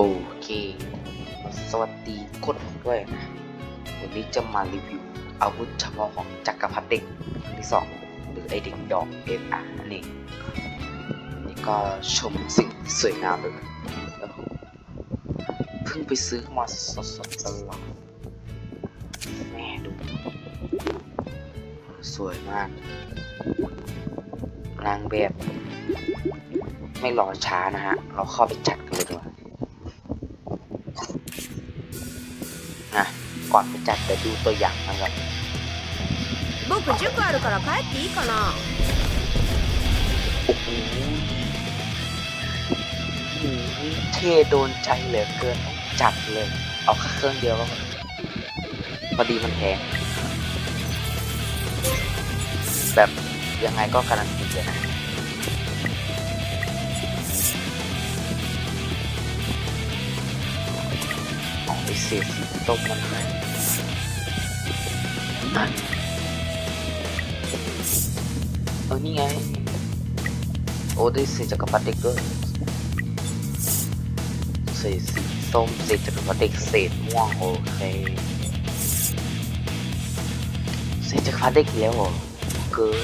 โอเค สวัสดีคนด้วยนะ วันนี้จะมารีวิวอาวุธเฉพาะของจักรพรรดิเด็กที่สองหรือไอเด็กดอกเอ็นอาร์นั่นี่ก็ชมสิ่งสวยงามเลยโอ้โหเพิ่งไปซื้อมาสดๆตลอดแม่ดู สวยมาก นางแบบ ไม่รอช้านะฮะ เราเข้าไปจัดกันเลยดีกว่า ก่อนไปจัดไปดูตัวอย่างกันก่อน 僕塾あるから帰っていいかな โอ้โหโอ้โหเท่โดนใจเหลือเกินต้องจัดเลย เอาแค่เครื่องเดียวก็พอพอดีมันแพงแบบยังไงก็การันตีเลยนะ เศษสีต้มมันให้นั่นเออนี่ไง โอ้ได้เศษจักรพรรดิเด็กด้วยเศษสีส้มเศษจักรพรรดิเด็กเศษม่วงโอเคเศษจักรพรรดิกแล้วเหรอเกิน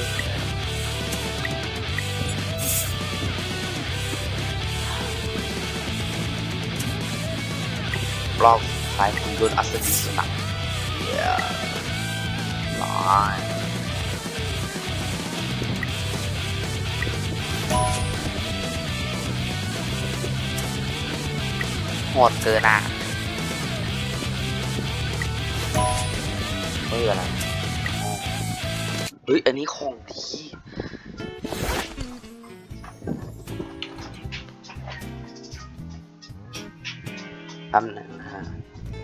รอบ ท้ายคุณโดนอัศวินสนับเย้ร้ายโหดเกินอะเฮ้ยอะไรเฮ้ย อันนี้ของดีอันนึงฮะ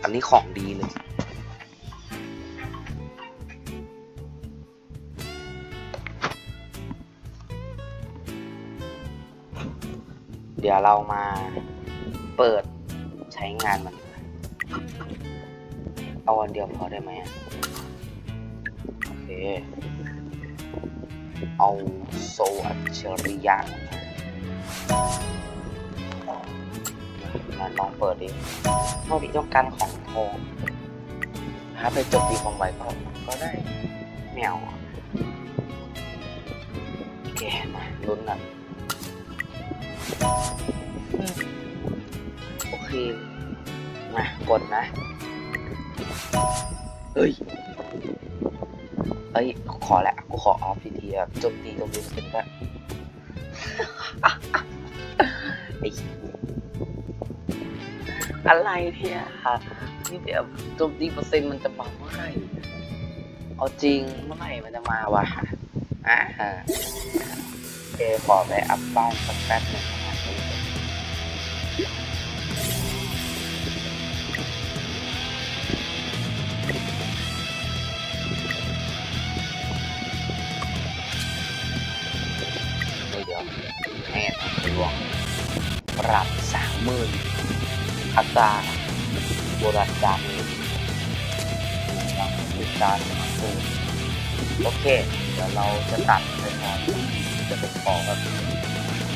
อันนี้ของดีเลย เดี๋ยวเรามาเปิดใช้งานมัน เอาวันเดียวพอได้ไหมโอเค เอาโซอัจฉริยะ มาลองเปิดดิเมื่อพี่ต้องการของทองถ้าไปจมตีความไวก็ก็ได้แมวอะโอเคมาลุ้นกันโอเคมากดนะเฮ้ยเอ้ย ขอแหละ กูขอออฟทีทีแบบโจมตีตรงนี้เป็นแบบไอ้ อะไรเนี่ยนี่แบบโจมตีเปอร์เซ็นต์มันจะมาเมื่อไหร่เอาจริงเมื่อไหร่มันจะมาวะอ่าฮะโอเคขอไปอัพบ้านสักแป๊บนึงเดี๋ยวแม่หลวงปรับสามหมื่น อัตราโบราณจารย์เราติดการสมัครซื้อโอเค เดี๋ยวเราจะตัดไปก่อนจะเป็นขอแบบ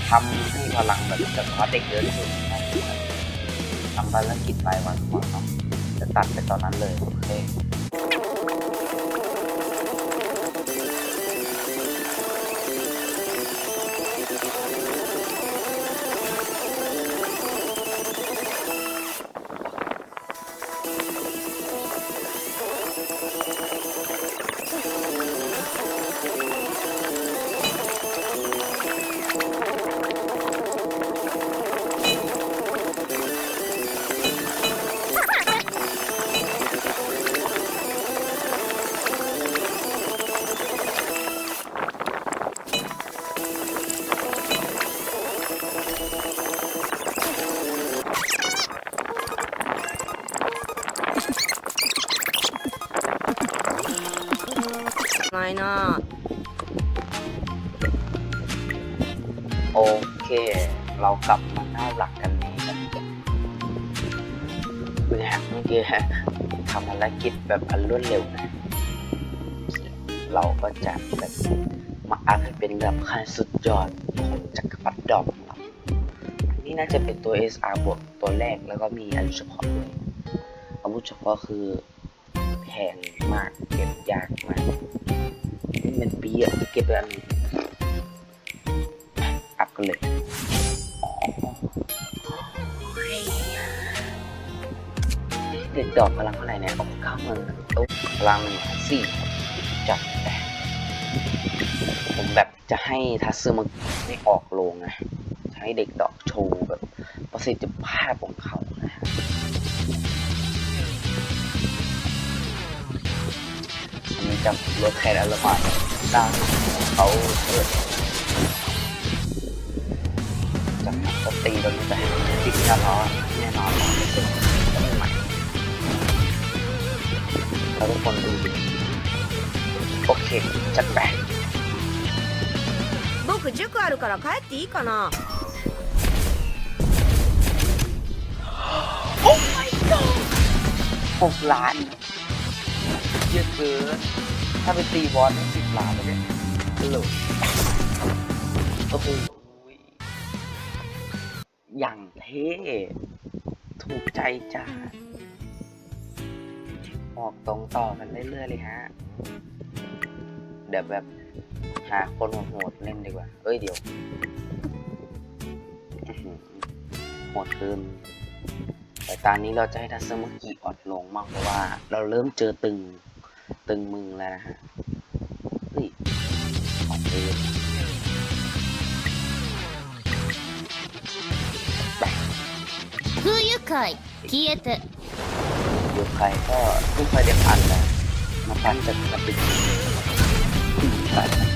ทำให้พลังแบบจะพาเด็กเยอะที่สุดนะทำภารกิจรายวันก่อนเนาะจะตัดไปตอนนั้นเลย โอเค ฮะทำภารกิจแบบอันรวดเร็วนะ เราก็จะแบบมาอัพให้เป็นแบบขั้นสุดยอดของจักรพรรดิดอกของเราอันนี้นี่น่าจะเป็นตัว SR บวกตัวแรกแล้วก็มีอายุเฉพาะด้วยอาวุธเฉพาะคือแพงมากเก็บยากมากนี่เป็นปีอะที่เก็บได้อันอัพกันเลย เด็กดอกพลังเท่าไหร่เนี่ยโอ้เก้าหมื่นโอ้พลังหนึ่งสี่จัดไปผมแบบจะให้ทัสเซอร์มันไม่ออกโรงนะให้เด็กดอกโชว์แบบประสิทธิภาพของเขานะฮะอันจะลดแคร์อลมาด้านเขาเปิดจากนั้นก็ตีโดนจะให้ติดกันล้อแน่นอ แล้วทุกคนดูดิโอเค จัดไป 僕塾あるから帰っていいかな หกล้านเยอะเกินถ้าไปตีบอลได้สิบล้านเลยเนี่ยฮัลโหลโอ้โหอย่างเท่ ถูกใจจ้า ออกตรงต่อกันเรื่อยๆเลยฮะ เดี๋ยวแบบหาคนโหดๆเล่นดีกว่า เอ้ยเดี๋ยวอื้อหือโหดเกิน แต่ตอนนี้เราจะให้ทัศมกิอ่อนลงมากเพราะว่า เราเริ่มเจอตึงตึงมือแล้วนะฮะเฮ้ยออกเลย 空輸会消えて อยู่ใครก็ไม่ค่อยได้พันแล้วมาพันจะกระติกอืมไปนะ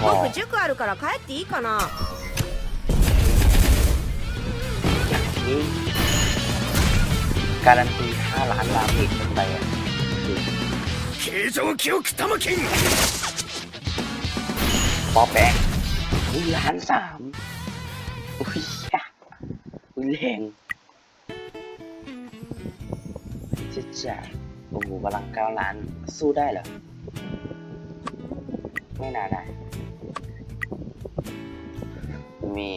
ก็ 僕塾あるから帰っていいかな อย่างนี้การันตี5ล้านลาเมกขึ้นไปอ่ะคือ 形状記憶玉金 ปอแปงอุ้ยล้านสามอุ้ยยากอุ้ยแรง จะโอ้โหพลังเก้าล้านสู้ได้เหรอ ไม่น่าได้ มี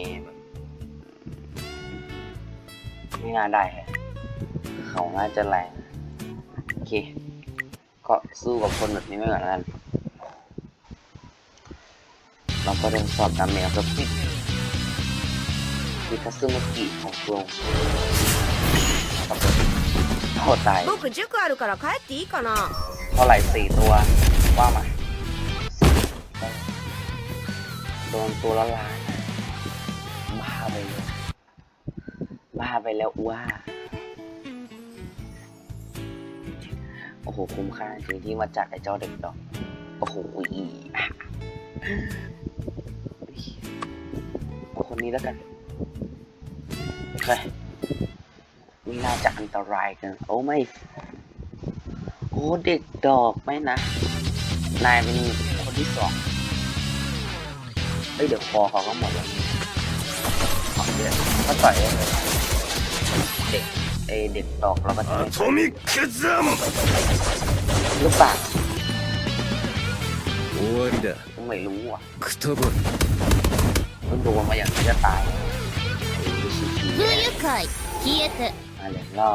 ไม่น่าได้ เขาน่าจะแรง โอเค ก็สู้กับคนแบบนี้ไม่เหมือนกันเราก็เริ่มสอบดาเมจกับพิพิทัซึมากิของกรงกับ โหตาย 僕塾あるから帰っていいかな เท่าไหร่สี่ตัวว่ามาโดนตัวละล้านบ้าไปเลยบ้าไปแล้วว่า โอ้โห คุ้มค่าจริงที่มาจากไอ้เจ้าเด็กดอก โอ้โหอีอ่ะเอาคนนี้แล้วกัน โอเค ไม่น่าจะอันตรายเกัน โอ้ไม่ โอ้เด็กดอกไหมนะ นายเป็นคนที่สองเอ้ยเดี๋ยวคอเขาก็หมดแล้วนี่ขอเดือดก็ต่อยได้เลยเด็กเอยเด็กดอกเราก็จะไม่ アトミックザム หรือเปล่า 終わりだ ผมไม่รู้อ่ะ クトボル เพิ่งโดนมาอย่างนี้จะตายเออชิ 空輸会消えて ๆมาเ หลืองล่อ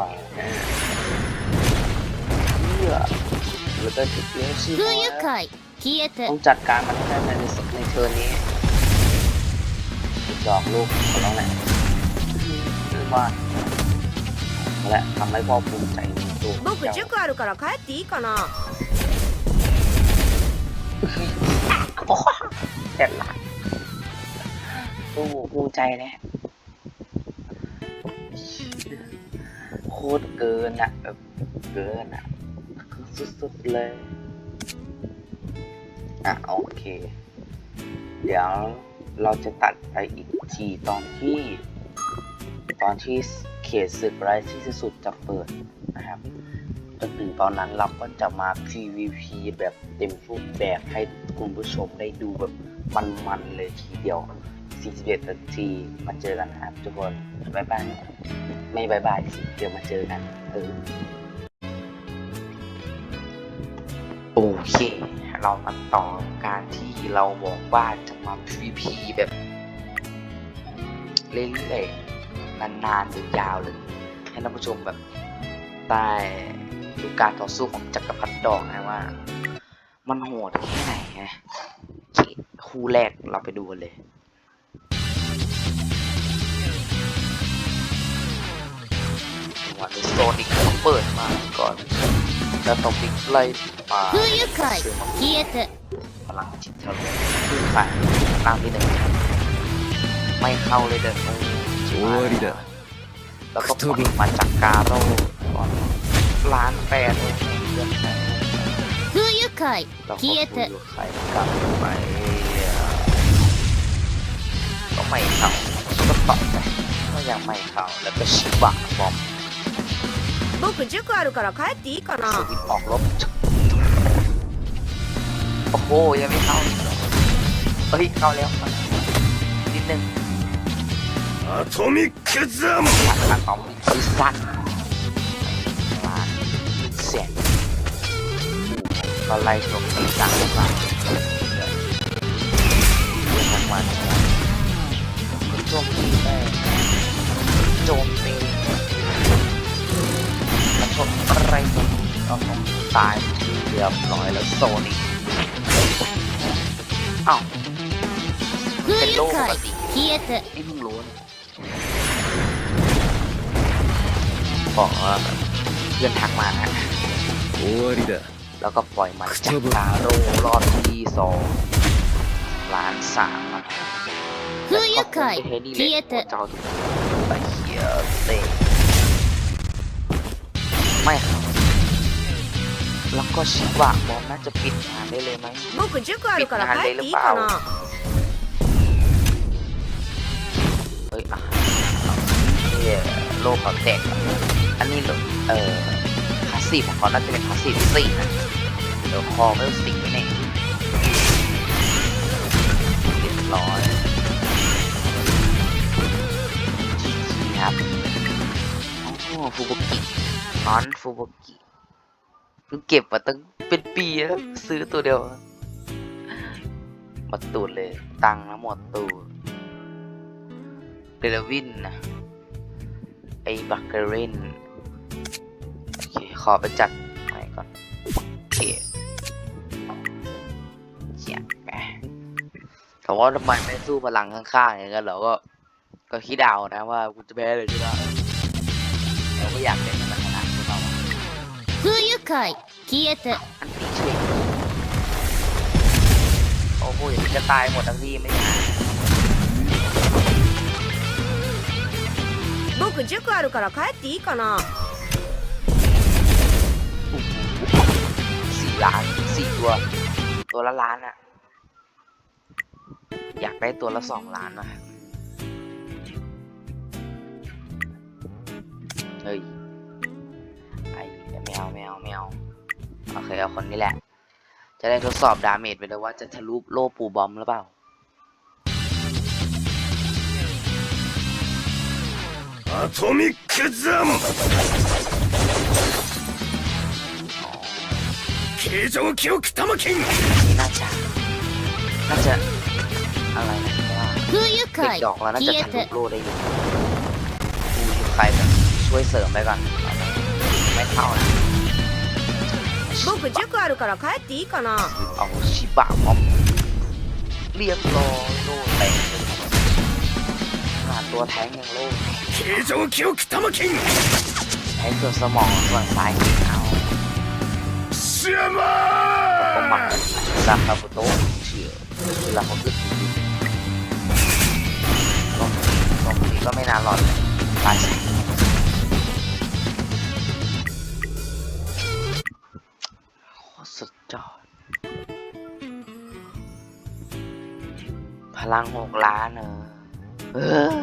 เหี้ยแล้วก็จะเยอะชิ 空輸会消えて ต้องจัดการมันให้ได้ในในเทิร์นนี้ดอกลูกเขาแล้วแหละคือว่านั่นแหละทำให้พ่อภูมิใจในตัว 僕 เจ้า 塾あるから帰っていいかな เด็ดละโอ้โหภูมิใจเลย คตรเกินอะแบบเกินอะสุดๆเลย อะ โอเค เดี๋ยวเราจะตัดไปอีกทีตอนที่ ตอนที่เขตศึกไรที่สุดจะเปิดนะครับจนถึงตอนนั้นเราก็จะมา PVP แบบเต็มรูปแบบให้คุณผู้ชมได้ดูแบบมันๆเลยทีเดียว 41นาทีมาเจอกันนะครับ ทุกคนบายบายไม่บายบายสิเดี๋ยวมาเจอกันเออโอเค เรามาต่อการที่เราบอกว่าจะมา PVP แบบ เรื่อยๆนานๆยาวเลย ให้ท่านผู้ชมแบบได้ดูการต่อสู้ของจักรพรรดิดอกนะว่า มันโหดแค่ไหนไงโอเคคู่แรกเราไปดูกันเลย วันนี้โซนอีกเปิดมาก่อนแล้วต้องปิกไล่ป่าซื้อมังพลังจิตเฉลี่ยขึ้นไปตามที่หนึ่งไม่เข้าเลยเด้อจิ๋วเลยแล้วก็ผลมาจากกาโร่ก่อนล้านแปดเลยเรื่องไหนผู้ยุคอยเราก็ผู้ยุคอยกลับไปก็ไม่เข้าก็ต่อไปก็ยังไม่เข้าแล้วก็ชิบะบอม 僕塾あるから帰っていいか ส な วิตช์ออกลบโอ้โหยังไม่เข้าอีกเหรอเฮ้ยเข้าแล้วนิดนึง アトミックザム หลักการของซีซั่นล้านเสียงก็ไล่ชมในต่างจังหวัดเรื่องของมันโจมตีแม่โจมตีแล้ว ชนอะไรก็าต้องตายเรียบร้อยแล้วโซนี่อ้าวเป็นโลกปกติไม่เพิ่งรู้บอกว่าเพื่อนทักมาฮะแล้วก็ปล่อยมันจากตาโรรอบที่สองล้านสามแล้วก็เปเฮดี้เลยเจ้าตัวไปเหี้ยเต้ ไม่แล้วก็ชิบะบอกน่าจะปิดงานได้เลยไหมปิดงานได้หรือเปล่าเฮ้ยอะเนี่โลกของเด็กอันนี้เอ่อคลาสสิกของเขาน่าจะเป็นคลาสสิกสี่นะเดี๋ยวคอไม่ต้องสี่แน่เรียบร้อยจีครับโอ้โหฟูบุกิ นอนฟูบุกิเพิ่งเก็บมาตั้งเป็นปีแล้วซื้อตัวเดียวหมดตูดเลย ตังค์นะหมดตูดเดลวินนะไอ้บักเกอร์เรนโอเคขอไปจัดใหม่ก่อนโอเคเจียบไปแต่ว่าทำไมไม่สู้พลังข้างๆอย่างนั้นเราก็ก็คิดเอานะว่ากูจะแพ้เลยใช่ไหมเราก็อยากเล่น 空愉快消えて อันตีช่วยโอ้โหอย่างนี้จะตายหมดทั้งที่ไม่ได้ 僕塾あるから帰っていいかな สี่ล้านสี่ตัว ตัวละล้านอะอยากได้ตัวละสองล้านนะเฮ้ยไอ้ แมวแมวแมวโอเคเอาคนนี้แหละ จะได้ทดสอบดาเมจไปเลยว่าจะทะลุโล่ปูบอมหรือเปล่า アトミックザム形状記憶玉金 นี่น่าจะ น่าจะ อะไรนะว่า 空愉 เด็ก 快 ดอกแล้วน่าจะ 消え ทะลุ て โลได้อยู่กูอยู่ใครแบบช่วยเสริมไปก่อน เอาไหมไม่เข้านะ 僕塾あるから帰っていいかな เอาชิบะมอมเรียบร้อยโลแตกเลยขนาดตัวแทงยังโล 形状記憶玉金 แทงส่วนสมองส่วนซ้ายเอา シャマ ก็หมัด ー ซาคาบุโตะเฉียวเวลาเขาขึ้นลมลมนี้ก็ไม่นานหรอกตายสิ ลังหกล้านเออ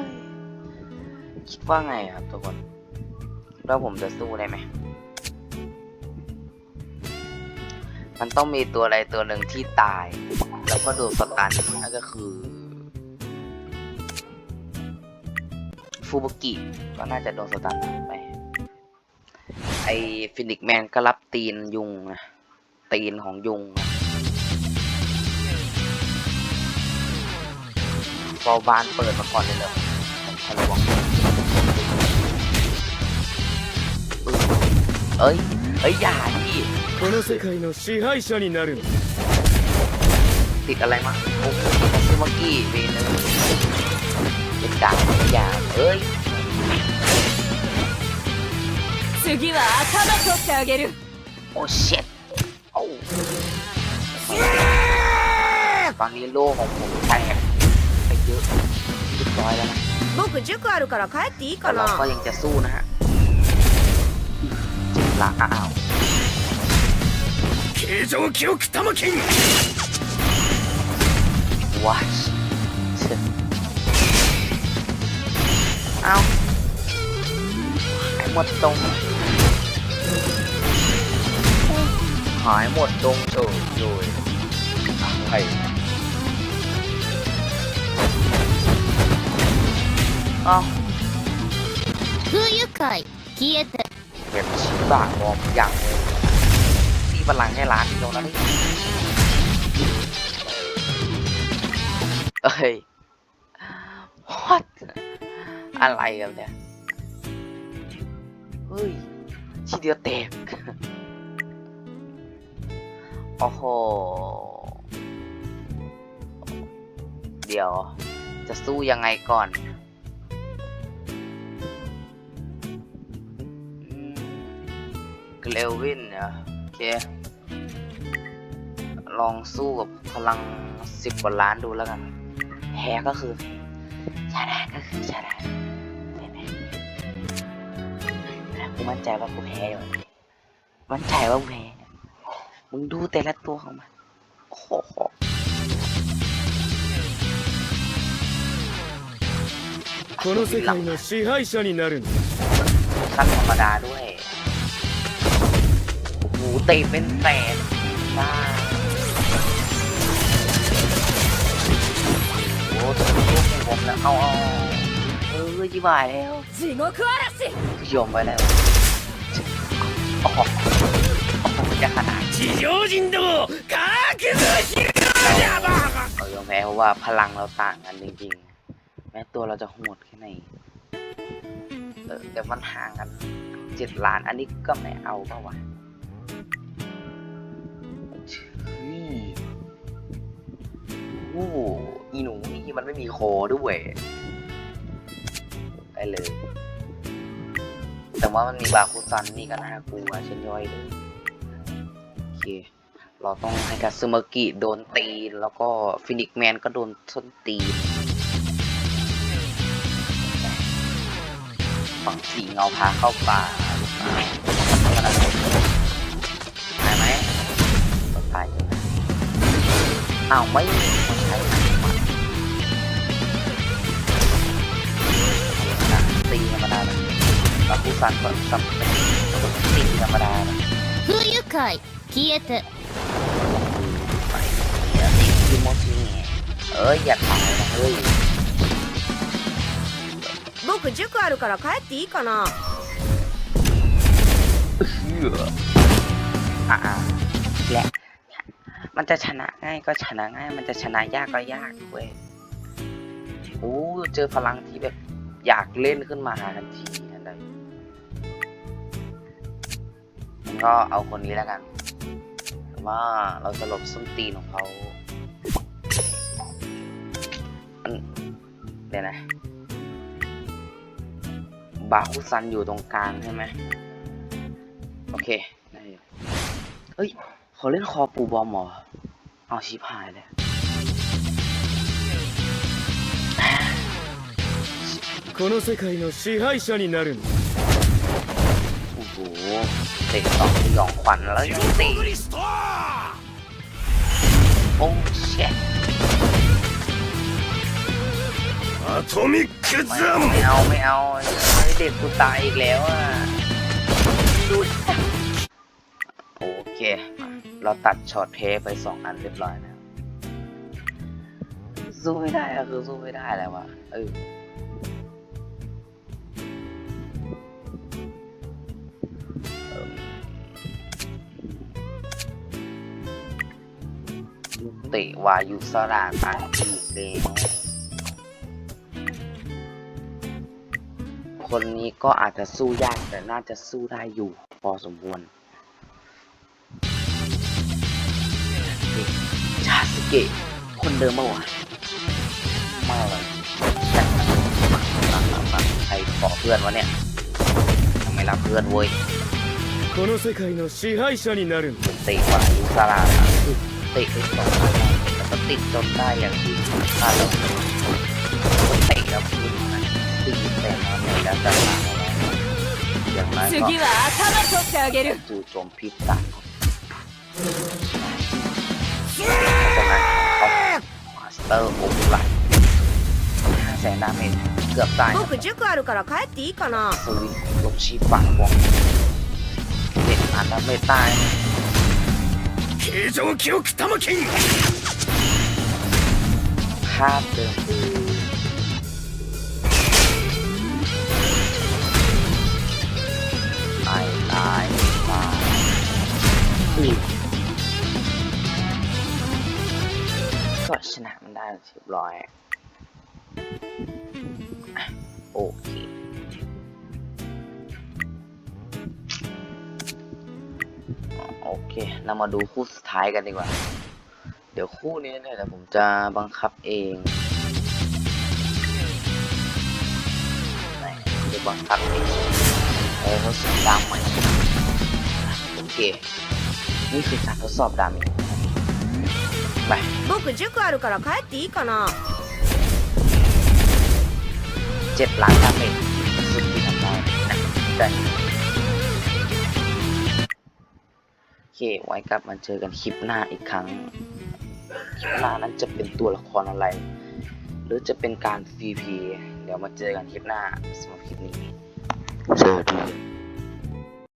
คิดว่าไงครับทุกคนแล้วผมจะสู้ได้ไหม มันต้องมีตัวอะไรตัวหนึ่งที่ตาย แล้วก็โดนสตันนั่นก็คือฟูบุกิก็น่าจะโดนสตันไป ไอฟินิกแมนก็รับตีนยุงนะตีนของยุงนะ ฟอลบานเปิดมาก่อนเลยเลย ทะลวงเอ้ย เอ้ย อย่าดิ この世界の支配者になるんだ ติดอะไรมาโอ้โหซูมากี้เวนึงเป็นดาบอย่าเอ้ย 次は頭取ってあげる โอ้เช็ดโอ้ตอนนี้โลของผมแตกไปเ ยอะเรียบร้อยแล้วนะ 僕塾あるから帰っていい แต่ か เราก็ な ยังจะสู้นะฮะเจ็บหลังอ้าว 形状記憶玉金 วัชเอาหายหมดตรง หายหมดตรงเฉยเลยอะไร อ้า 不愉快消えて เว็บชิบะมอมยังเลยนี่พลังให้ร้านเดียวนะนี่เอ้ย what อะไรกันเนี่ย เฮ้ย ชีเดียวแตก โอ้โห เดี๋ยว จะสู้ยังไงก่อน เกลวินเหรอโอเค ลองสู้กับพลังสิบกว่าล้านดูแล้วกัน แพ้ก็คือชนะก็คือชนะไม่แพ้แต่กูมั่นใจว่ากูแพ้อยู่มั่นใจว่ากูแพ้ มึงดูแต่ละตัวของมัน โอ้โห この世界の支配者になるんだ ขั้นธรรมดาด้วย โอ้โ หเตะเป็นแสนได้โอ้โหตัวนี้ลูกผมนะเอาเอาเออยี่บายแล้ว 地獄嵐 ยอมไปแล้วโอ้โหโอ้โหจะขนาด 地上人ども覚悟しろじゃば เรายอมแพ้เพราะว่าพลังเราต่างกันจริงๆ แม้ตัวเราจะโหดแค่ไหนเออแต่มันห่างกันเจ็ดล้าน อันนี้ก็ไม่เอาเปล่าวะนี่ โอ้โหอีหนูนี่มันไม่มีโคด้วยได้เลย แต่ว่ามันมีบาคุซันนี่ก็น่ากลัวเช่นย่อยเลยโอเค เราต้องให้กาซึมากิโดนตีแล้วก็ฟินิกแมนก็โดนส้นตีฝั่งสีเงาพาเข้าป่า อ้าวไม่ต้องใช้ตีธรรมดานะบาคุซันก็สับตีธรรมดานะ 不愉快消えて ไปเดี๋ยวตีที่โมชิเงเอ้ยอย่าตายนะเฮ้ย 僕塾あるから帰っていいかな เชื่ออ่าและ มันจะชนะง่ายก็ชนะง่าย มันจะชนะยากก็ยากเว้ยโอ้เจอพลังที่แบบอยากเล่นขึ้นมาทันทีทันใดมันก็เอาคนนี้แล้วกันว่าเราจะหลบส้นตีนของเขาอันเดี๋ยวนะ บาคุซันอยู่ตรงกลางใช่ไหม โอเค ได้เฮ้ย เขาเล่นคอปูบอมเหรอเอาชิบหายเลย この世界の支配者になるんだ โอ้โหเตะสองสยองขวัญแล้วยังตี リスト โอ้เช็ด アトミック ไม่ ザム ไม่เอาไม่เอาเฮ้ยเด็กกูตายอีกแล้วอ่ะดูดิโอเคมา เราตัดช็อตเทปไปสองอันเรียบร้อยแล้วสู้ไม่ได้อะคือสู้ไม่ได้แล้ววะเออยุติวายุสราตังอีกแล้วคนนี้ก็อาจจะสู้ยากแต่น่าจะสู้ได้อยู่พอสมควราสเกะคนเดิมเมื่อวานไม่เลยแต่ใครขอเพื่อนวะเนี่ยทำไมรับเพื่อนเว้ย この世界の支配者になるんだ เตะกว่ายุซาลานะคือเตะไปสองครั้งแล้วก็ติดจนได้อย่างที่คาดเราเตะแล้วพื้นนะตีเตะมาไม่แล้วจะลาอย่างนั้นก็ 次は頭取ってあげる จู่โจมพิษตา ตอร์โอมไลท์ห้าแสนดาเมจเกือบตายนะ 僕塾あるから帰っていいかな สวิตลบชีฝังวงเด็ดอันดาเมจตาย 形状記憶玉金 ภาพเดิมคือไอ้ตายตายอือ ก็ชนะมันได้เรียบร้อยโอเคโอเค เรามาดูคู่สุดท้ายกันดีกว่า เดี๋ยวคู่นี้เนี่ยเดี๋ยวผมจะบังคับเองเดี๋ยวบังคับเองเออทดสอบดามใหม่โอเค นี่คือการทดสอบดามอี ไป 僕塾あるから帰っていいかな เจ็ดล้านดาเมจสุดที่ทำได้นะได้โอเค ไว้กลับมาเจอกันคลิปหน้าอีกครั้ง คลิปหน้านั้นจะเป็นตัวละครอะไร หรือจะเป็นการ CP เดี๋ยวมาเจอกันคลิปหน้าสำหรับคลิปนี้สวัสดี